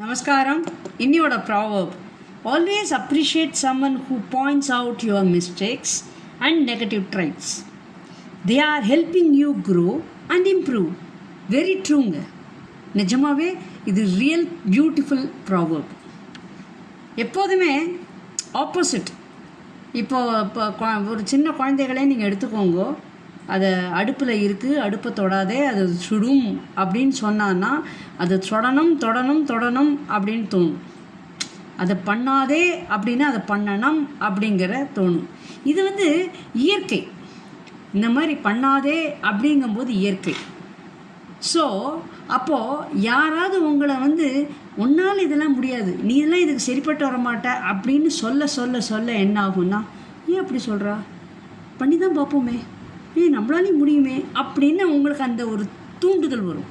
நமஸ்காரம் இன்னியோட proverb always appreciate someone who points out your mistakes and negative traits they are helping you grow and improve very ட்ரூங்க நிஜமாகவே இது real beautiful proverb எப்போதுமே opposite இப்போ இப்போ ஒரு சின்ன குழந்தைகளே நீங்கள் எடுத்துக்கோங்க அதை அடுப்பில் இருக்குது அடுப்பை தொடாதே அது சுடும் அப்படின்னு சொன்னான்னா அது தொடணும் தொடணும் தொடணும் அப்படின்னு தோணும். அதை பண்ணாதே அப்படின்னா அதை பண்ணணும் அப்படிங்கிற தோணும். இது வந்து இயற்கை. இந்த மாதிரி பண்ணாதே அப்படிங்கும்போது இயற்கை. ஸோ அப்போது யாராவது உங்களை வந்து உன்னால் இதெல்லாம் முடியாது. நீ இதெல்லாம் இதுக்கு சரிப்பட்டு வர மாட்ட. அப்படின்னு சொல்ல சொல்ல சொல்ல என்ன ஆகும்னா ஏன் அப்படி சொல்கிறா பண்ணி தான் பார்ப்போமே. ஏ நம்மளாலையும் முடியுமே அப்படின்னு உங்களுக்கு அந்த ஒரு தூண்டுதல் வரும்.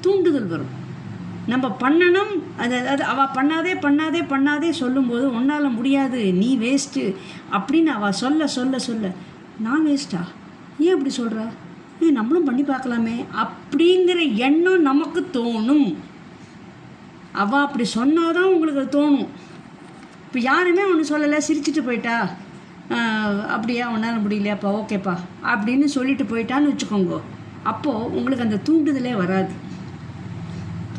தூண்டுதல் வரும். நம்ம பண்ணணும் அது அது அவள் பண்ணாதே பண்ணாதே பண்ணாதே சொல்லும்போது உன்னால் முடியாது நீ வேஸ்ட்டு அப்படின்னு அவள் சொல்ல சொல்ல சொல்ல நான் வேஸ்ட்டா ஏன் அப்படி சொல்கிறா ஏ நம்மளும் பண்ணி பார்க்கலாமே அப்படிங்கிற எண்ணம் நமக்கு தோணும். அவள் அப்படி சொன்னாதான் உங்களுக்கு தோணும். இப்போ யாருமே ஒன்று சொல்லலை சிரிச்சிட்டு போயிட்டா? அப்படியா உன்னால் முடியலையாப்பா ஓகேப்பா. அப்படின்னு சொல்லிட்டு போயிட்டான்னு வச்சுக்கோங்க. அப்போது உங்களுக்கு அந்த தூண்டுதலே வராது.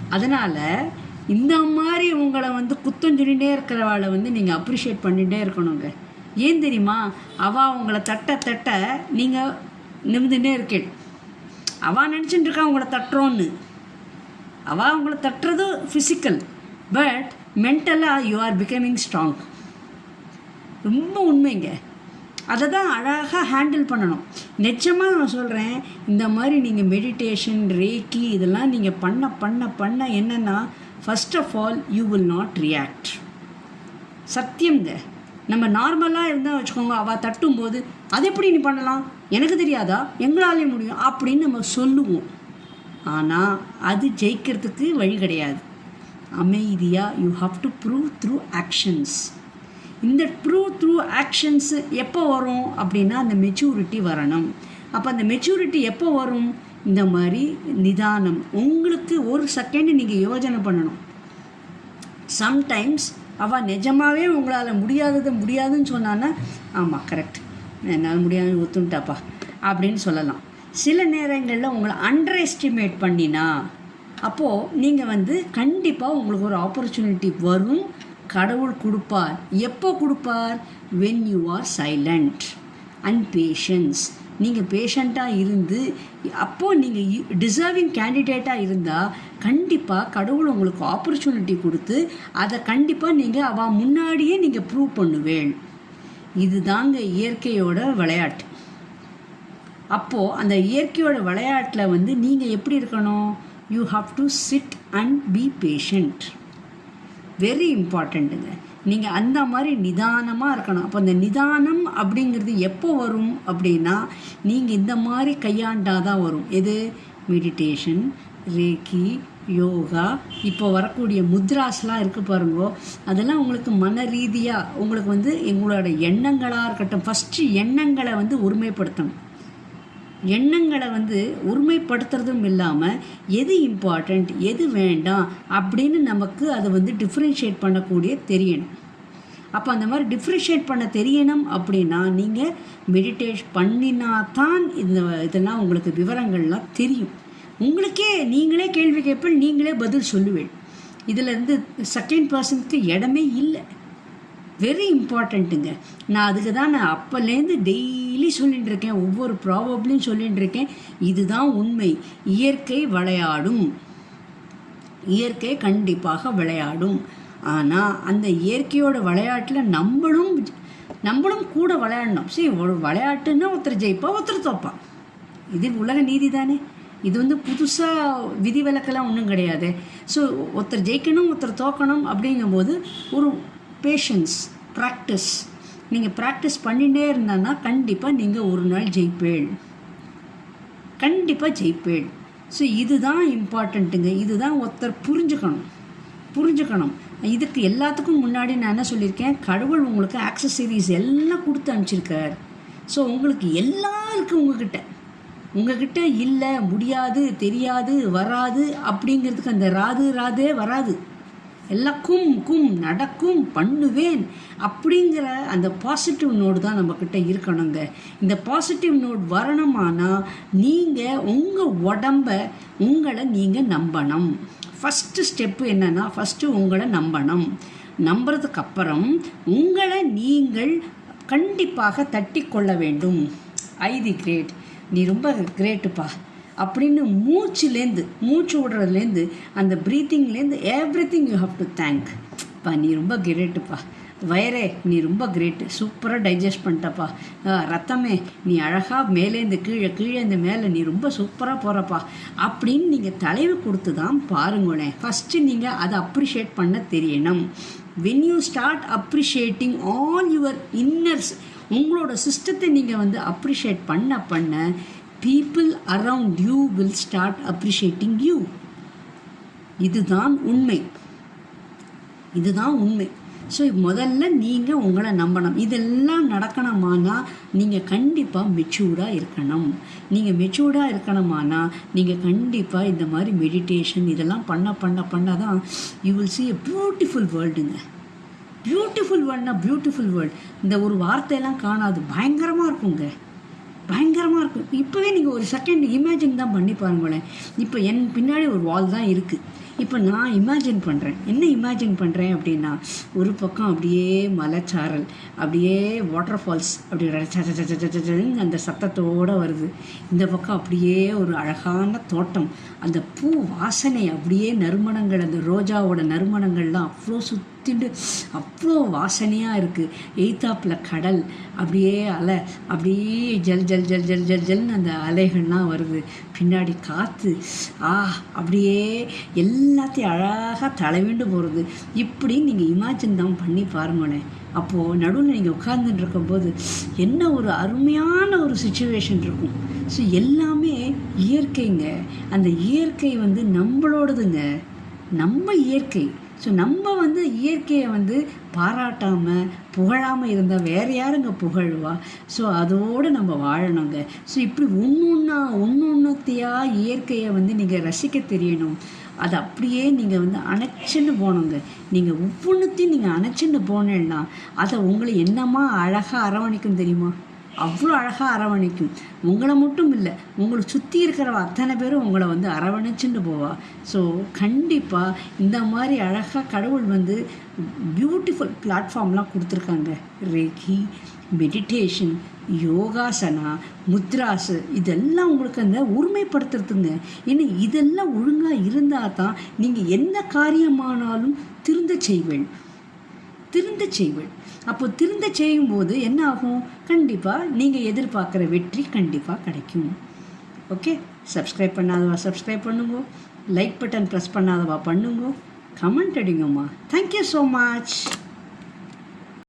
அதனால் இந்த மாதிரி உங்களை வந்து குத்தம் சொல்லிகிட்டே இருக்கிறவாளை வந்து நீங்கள் அப்ரிஷியேட் பண்ணிகிட்டே இருக்கணுங்க. ஏன் தெரியுமா? அவள் உங்களை தட்ட தட்ட நீங்கள் நிமிந்துட்டே இருக்கேன் அவள் நினச்சிட்டு இருக்கா உங்களை தட்டுறோன்னு. அவள் உங்களை தட்டுறது ஃபிசிக்கல் பட் மென்டலாக யூ ஆர் பிகமிங் ஸ்ட்ராங் ரொம்ப உண்மைங்க. அதை தான் அழகாக ஹேண்டில் பண்ணணும். நிச்சயமாக நான் சொல்கிறேன் இந்த மாதிரி நீங்கள் மெடிடேஷன் ரேக்கி இதெல்லாம் நீங்கள் பண்ண பண்ண பண்ண என்னென்னா first of all you will not react சத்தியம்ங்க. நம்ம நார்மலாக இருந்தால் வச்சுக்கோங்க அவள் தட்டும்போது அது எப்படி நீ பண்ணலாம்? எனக்கு தெரியாதா? எங்களாலே முடியும். அப்படின்னு நம்ம சொல்லுவோம். ஆனால் அது ஜெயிக்கிறதுக்கு வழி கிடையாது. அமைதியாக you have to prove through actions இந்த ட்ரூ த்ரூ ஆக்ஷன்ஸு எப்போ வரும் அப்படின்னா அந்த மெச்சூரிட்டி வரணும். அப்போ அந்த மெச்சூரிட்டி எப்போ வரும்? இந்த மாதிரி நிதானம். உங்களுக்கு ஒரு செகண்டு நீங்கள் யோஜனை பண்ணணும். சம்டைம்ஸ் அவள் நிஜமாகவே உங்களால் முடியாதது முடியாதுன்னு சொன்னான்னா ஆமாம் கரெக்ட் என்னால் முடியாதுன்னு ஒத்துண்டாப்பா அப்படின்னு சொல்லலாம். சில நேரங்களில் உங்களை அண்டர் எஸ்டிமேட் பண்ணினா அப்போது நீங்கள் வந்து கண்டிப்பாக உங்களுக்கு ஒரு ஆப்பர்ச்சுனிட்டி வரும். கடவுள் கொடுப்பார். எப்போ கொடுப்பார்? When you are silent and patience நீங்கள் பேஷண்ட்டாக இருந்து அப்போது நீங்கள் டிசர்விங் கேண்டிடேட்டாக இருந்தால் கண்டிப்பாக கடவுள் உங்களுக்கு ஆப்பர்ச்சுனிட்டி கொடுத்து அதை கண்டிப்பாக நீங்கள் அவள் முன்னாடியே நீங்கள் ப்ரூவ் பண்ணுவேன். இதுதாங்க இயற்கையோட விளையாட்டு. அப்போது அந்த இயற்கையோட விளையாட்டில் வந்து நீங்கள் எப்படி இருக்கணும்? You have to sit and be patient very இம்பார்ட்டண்ட்டுங்க நீங்கள் அந்த மாதிரி நிதானமாக இருக்கணும். அப்போ அந்த நிதானம் அப்படிங்கிறது எப்போ வரும் அப்படின்னா நீங்கள் இந்த மாதிரி கையாண்டாதான் வரும். எது? மெடிடேஷன் ரேக்கி யோகா இப்போ வரக்கூடிய முத்ராஸ்லாம் இருக்குது பாருங்கோ. அதெல்லாம் உங்களுக்கு மன ரீதியாக உங்களுக்கு வந்து எங்களோட எண்ணங்களாக இருக்கட்டும். ஃபஸ்ட்டு எண்ணங்களை வந்து ஒருமைப்படுத்தணும். எண்ணங்களை வந்து ஒருமைப்படுத்துறதும் இல்லாமல் எது இம்பார்ட்டண்ட் எது வேண்டாம் அப்படின்னு நமக்கு அதை வந்து டிஃப்ரென்ஷியேட் பண்ணக்கூடிய தெரியணும். அப்போ அந்த மாதிரி டிஃப்ரென்ஷியேட் பண்ண தெரியணும் அப்படின்னா நீங்கள் மெடிடேட் பண்ணினா தான் இந்த இதெல்லாம் உங்களுக்கு விவரங்கள்லாம் தெரியும். உங்களுக்கே நீங்களே கேள்வி கேட்பேன் நீங்களே பதில் சொல்லுவேன் இதில் இருந்து செகண்ட் பர்சனுக்கு இடமே இல்லை. வெரி இம்பார்ட்டண்ட்டுங்க நான் அதுக்கு தான் நான் அப்போலேருந்து டெய்லி சொல்லிட்டு இருக்கேன் ஒவ்வொரு ப்ராபப்லையும் சொல்லிட்டு இருக்கேன் இதுதான் உண்மை. இயற்கை விளையாடும். இயற்கை கண்டிப்பாக விளையாடும். ஆனால் அந்த இயற்கையோட விளையாட்டில் நம்மளும் நம்மளும் கூட விளையாடணும். சரி ஒரு விளையாட்டுன்னா ஒருத்தர் ஜெயிப்பா ஒருத்தர் தோப்பான். இது உலக நீதி தானே இது வந்து புதுசாக விதிவிலக்கெல்லாம் ஒன்றும் கிடையாது. ஸோ ஒருத்தர் ஜெயிக்கணும் ஒருத்தர் தோக்கணும் அப்படிங்கும்போது ஒரு பேஷன்ஸ் ப்ராக்டிஸ் நீங்கள் ப்ராக்டிஸ் பண்ணிகிட்டே இருந்தான்னா கண்டிப்பாக நீங்கள் ஒரு நாள் ஜெயிப்பேள். கண்டிப்பாக ஜெயிப்பேள். ஸோ இதுதான் இம்பார்ட்டண்ட்டுங்க இதுதான் ஒருத்தர் புரிஞ்சுக்கணும். புரிஞ்சுக்கணும். இதுக்கு எல்லாத்துக்கும் முன்னாடி நான் என்ன சொல்லியிருக்கேன்? கடவுள் உங்களுக்கு ஆக்சசரிஸ் எல்லாம் கொடுத்து அனுப்பிச்சிருக்கார். ஸோ உங்களுக்கு எல்லாம் இருக்குது உங்ககிட்ட. உங்ககிட்ட இல்லை முடியாது தெரியாது வராது அப்படிங்கிறதுக்கு அந்த ராது ராதே வராது. எல்லாம் கும் கும் நடக்கும் பண்ணுவேன் அப்படிங்கிற அந்த பாசிட்டிவ் நோடு தான் நம்மக்கிட்ட இருக்கணுங்க. இந்த பாசிட்டிவ் நோட் வரணுமானா நீங்கள் உங்கள் உடம்ப உங்களை நீங்கள் நம்பணும். ஃபஸ்ட்டு ஸ்டெப்பு என்னென்னா ஃபஸ்ட்டு உங்களை நம்பணும். நம்புறதுக்கு அப்புறம் உங்களை நீங்கள் கண்டிப்பாக தட்டி கொள்ள வேண்டும். ஐ தி கிரேட் நீ ரொம்ப கிரேட்டுப்பா அப்படின்னு மூச்சுலேருந்து மூச்சு விடுறதுலேருந்து அந்த ப்ரீத்திங்லேருந்து everything you have to thank பா நீ ரொம்ப கிரேட்டுப்பா வயரே நீ ரொம்ப கிரேட்டு சூப்பராக டைஜஸ்ட் பண்ணிட்டப்பா. ஆ, ரத்தமே நீ அழகாக மேலேருந்து கீழே கீழே இந்த மேலே நீ ரொம்ப சூப்பராக போகிறப்பா அப்படின்னு நீங்கள் தலைவு கொடுத்து தான் பாருங்களேன் ஃபஸ்ட்டு நீங்கள் அதை அப்ரிஷியேட் பண்ண தெரியணும். When you start appreciating all your inners உங்களோட சிஸ்டத்தை நீங்கள் வந்து அப்ரிஷியேட் பண்ண பண்ண people around you will start appreciating you இதுதான் உண்மை. இதுதான் உண்மை. ஸோ முதல்ல நீங்கள் உங்களை நம்பணும். இதெல்லாம் நடக்கணுமானா நீங்கள் கண்டிப்பாக மெச்சூர்டாக இருக்கணும். நீங்கள் மெச்சூர்டாக இருக்கணுமானா நீங்கள் கண்டிப்பாக இந்த மாதிரி மெடிடேஷன் இதெல்லாம் பண்ண பண்ண பண்ண தான் you will see a beautiful வேர்ல்டுங்க beautiful வேர்ல்ட்னா பியூட்டிஃபுல் வேர்ல்டு இந்த ஒரு வார்த்தையெல்லாம் காணாது. பயங்கரமாக இருக்குங்க. பயங்கரமாக இருக்கும் இப்போவே நீங்கள் ஒரு செகண்ட் இமேஜின் தான் பண்ணி பாருங்களேன் இப்போ என் பின்னாடி ஒரு வால் தான் இருக்குது இப்போ நான் இமேஜின் பண்ணுறேன் என்ன இமேஜின் பண்ணுறேன் அப்படின்னா ஒரு பக்கம் அப்படியே மலைச்சாரல் அப்படியே வாட்டர் ஃபால்ஸ் அப்படி ச- ச- ச- ச- சன்னு அந்த சத்தத்தோடு வருது. இந்த பக்கம் அப்படியே ஒரு அழகான தோட்டம். அந்த பூ வாசனை அப்படியே நறுமணங்கள் அந்த ரோஜாவோட நறுமணங்கள்லாம் அவ்வளோ சுத்திண்டு அவ்வளோ வாசனையாக இருக்குது எய்தாப்பில் கடல் அப்படியே அலை அப்படியே ஜல் ஜல் ஜல் ஜல் ஜல் ஜல்னு அந்த அலைகள்லாம் வருது. பின்னாடி காற்று ஆ அப்படியே எல்லாத்தையும் அழகாக தலைவிண்டு போகிறது இப்படி நீங்கள் இமேஜின் தான் பண்ணி பாருங்களேன் அப்போது நடுவில் நீங்கள் உட்கார்ந்துட்டு இருக்கும்போது என்ன ஒரு அருமையான ஒரு சுச்சுவேஷன் இருக்கும். ஸோ எல்லாமே இயற்கைங்க. அந்த இயற்கை வந்து நம்மளோடதுங்க. நம்ம இயற்கை. ஸோ நம்ம வந்து இயற்கையை வந்து பாராட்டாமல் புகழாமல் இருந்தால் வேறு யாருங்க புகழ்வா? ஸோ அதோடு நம்ம வாழணுங்க. ஸோ இப்படி ஒன்று ஒன்றா ஒன்று ஒன்றுத்தையாக இயற்கையை வந்து நீங்கள் ரசிக்க தெரியணும். அது அப்படியே நீங்கள் வந்து அணைச்சின்னு போகணுங்க நீங்கள் ஒவ்வொன்றுத்தையும் நீங்கள் அணைச்சின்னு போனேன்னா அதை உங்களை என்னமா அழகாக அரவணைக்கும் தெரியுமா? அவ்வளோ அழகாக அரவணைக்கும். உங்களை மட்டும் இல்லை உங்களை சுற்றி இருக்கிற அத்தனை பேரும் உங்களை வந்து அரவணைச்சுட்டு போவா. ஸோ கண்டிப்பாக இந்த மாதிரி அழகாக கடவுள் வந்து பியூட்டிஃபுல் பிளாட்ஃபார்ம்லாம் கொடுத்துருக்காங்க. ரேகி மெடிடேஷன் யோகாசனா முத்ராசு இதெல்லாம் உங்களுக்கு அந்த உரிமைப்படுத்துறதுங்க. ஏன்னா இதெல்லாம் ஒழுங்காக இருந்தால் தான் நீங்கள் எந்த காரியமானாலும் திருந்த செய்வேன். திருந்த செய்வள். அப்போ திருந்த செய்யும்போது என்ன ஆகும் கண்டிப்பாக நீங்கள் எதிர்பார்க்குற வெற்றி கண்டிப்பாக கிடைக்கும். ஓகே சப்ஸ்கிரைப் பண்ணாதவா சப்ஸ்கிரைப் பண்ணுங்க. லைக் பட்டன் ப்ரெஸ் பண்ணாதவா பண்ணுங்க. Comment அடிங்கம்மா. Thank you so much